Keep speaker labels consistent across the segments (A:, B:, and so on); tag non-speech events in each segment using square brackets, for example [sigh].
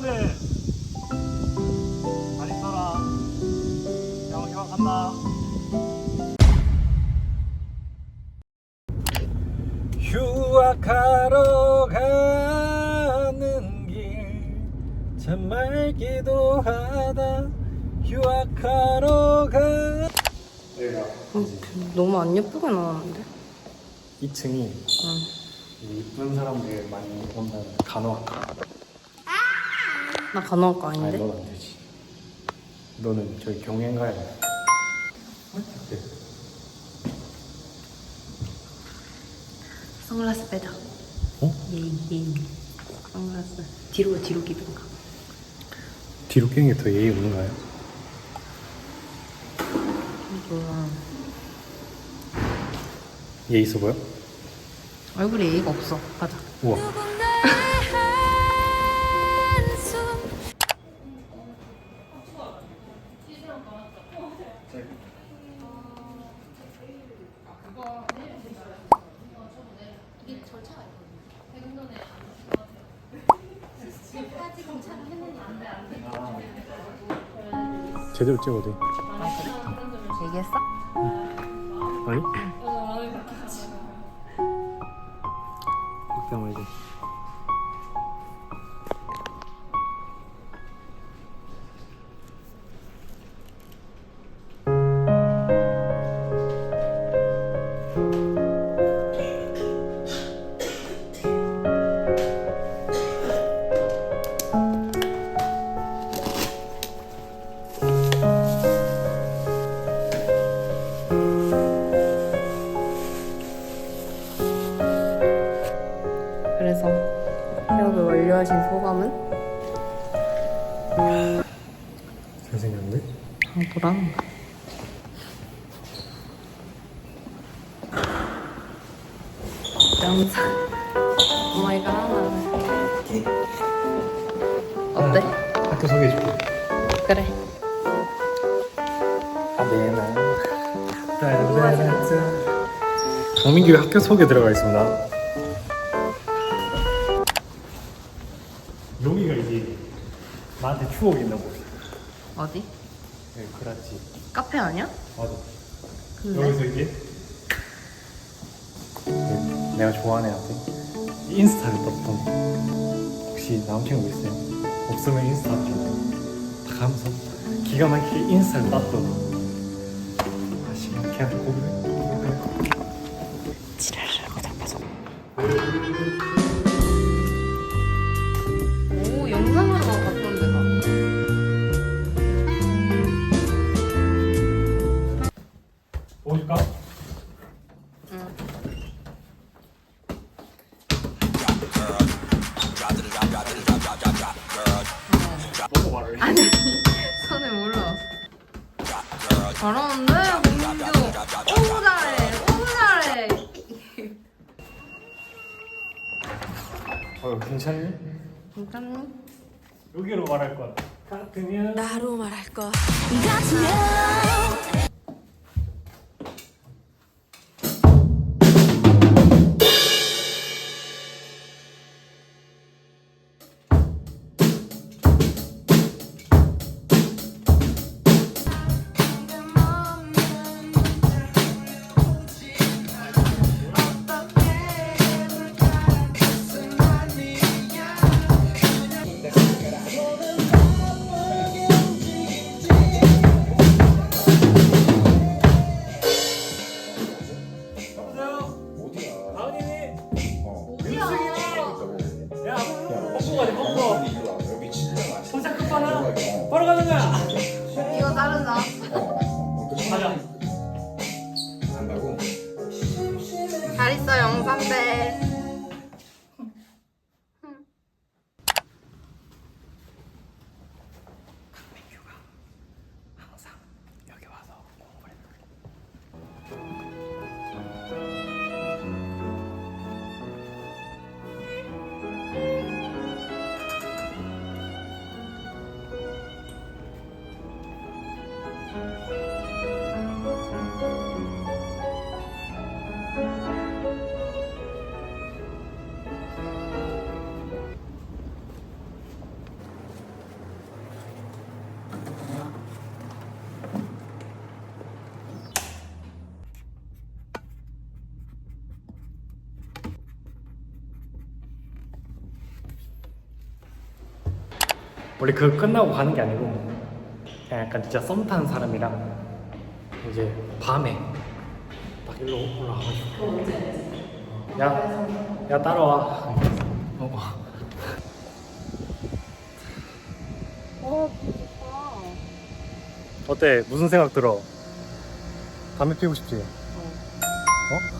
A: 사람들 잘 있어라. 야 이만 간다. 휴학하러 가는 길 정말 기도 하다. 휴학하러 가. 여기가
B: 너무 안 예쁘게 나왔는데?
A: 2층이
B: 응.
A: 이쁜 사람들 많이 온다는 간호학과
B: 나 간호학과
A: 아니
B: 아닌데?
A: 넌안 되지 너는 저기 경영 가야 돼 어때?
B: 선글라스 빼자.
A: 어?
B: 예이 예이. 선글라스 뒤로 뒤로 끼든가.
A: 뒤로 끼는 게 더 예의 없는가요?
B: 몰라.
A: 예의 있어 보여?
B: 얼굴에 예의가 없어. 가자.
A: 우와 [laughs] 제대로 찍어도 돼
B: 얘기했어?
A: 아니? 잘생겼는데?
B: 바보랑. 영상. 오마이갓. 어때?
A: 학교 소개해줄게
B: 그래.
A: 아메나 정민규 학교 소개 들어가 있습니다 여기가 이제 나한테 추억이 있나 보지
B: 어디?
A: 네, 그렇지
B: 카페 아니야?
A: 맞아.
B: 근데?
A: 여기서 이제 네, 내가 좋아하는 애한테 인스타를 떴던 혹시 남친구 있어요? 없으면 인스타 좀다 하면서 기가 막히게 인스타를 땄던 아씨 걔한테 고백 보여줄까?
B: 응.
A: 너무 말을 해
B: 아니, 손에 몰라. 잘하는데, 공주. 오구 잘해, 오구 잘해.
A: 어 괜찮니?
B: 괜찮니?
A: 여기로 말할 것 같으면
C: 나로 말할 것 같으면
A: 원래 그거 끝나고 가는 게 아니고 그냥 약간 진짜 썸 타는 사람이랑 이제 밤에 딱 일로 올라와가지고 야, 야 따라와 어.
B: 어,
A: 어때? 무슨 생각 들어? 담배 피우고 싶지? 어?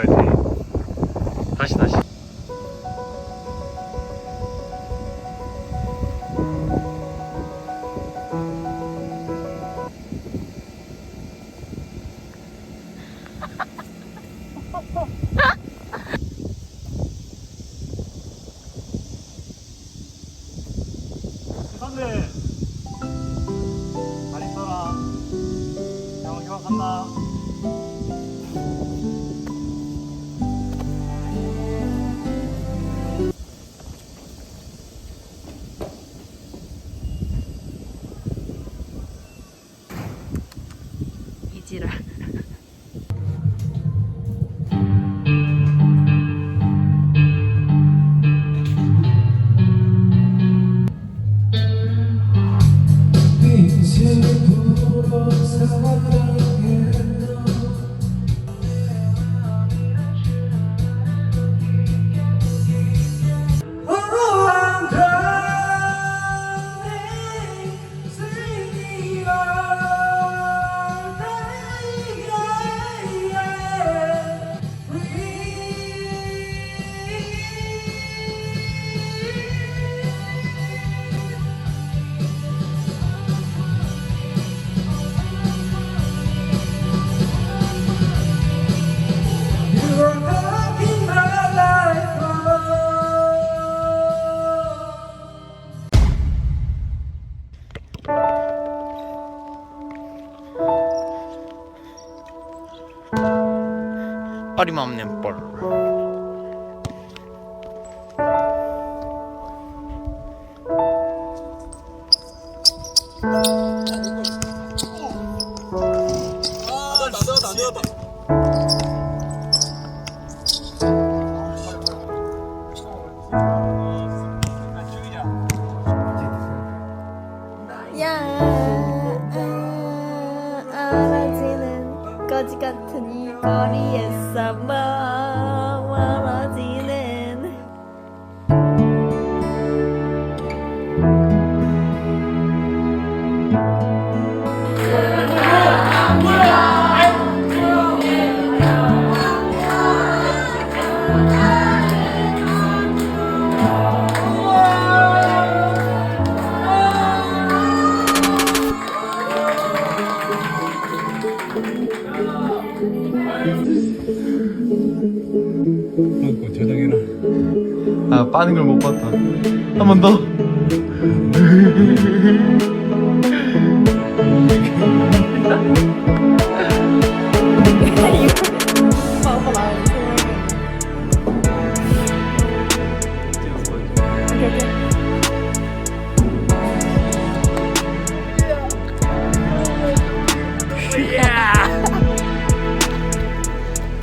A: 피
D: 나도 나도.
B: 야, 같은 이 거리에서 멀어지
C: 아 빠는 걸 못 봤다. 한 번 더.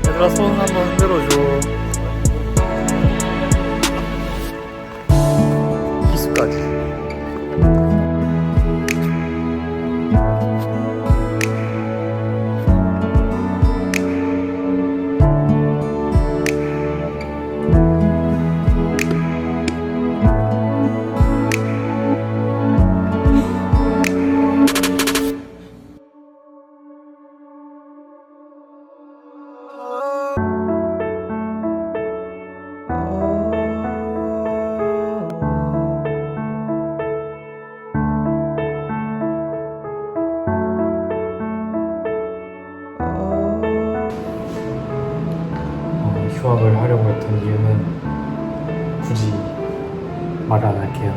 A: 얘들아 손 한번 흔들어줘. 어, 휴학을 하려고 했던 이유는 굳이 말을 안 할게요.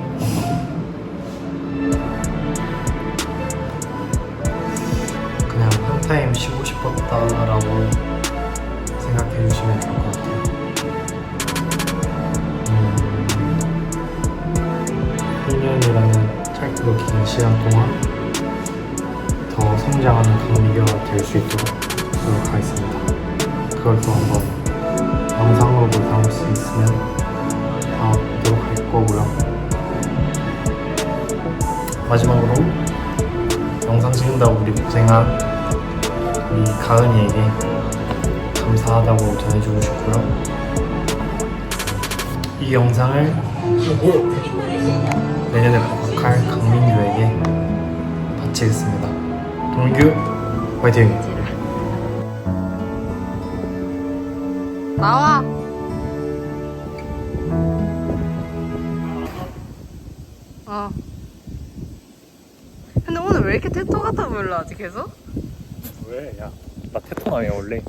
A: 그냥 한 타임 쉬고 싶었다라고 생각해 주시면 좋을 것 같아요. 음, 1년이라는 짧고 긴 시간 동안 더 성장하는 동기가 될 수 있도록 노력하겠습니다. 그걸 또 한번 영상으로 담을 수 있으면 담아보도록 할 거고요. 마지막으로 영상 찍는다고 우리 고생한 우리 가은이에게 감사하다고 전해주고 싶고요. 이 영상을 내년에 복학할 강민규에게 바치겠습니다. 동규 화이팅!
B: 나와. 어. 근데 오늘 왜 이렇게 테토 같아 보일라 하지 계속?
A: 왜? 야, 나 테토남이야 원래.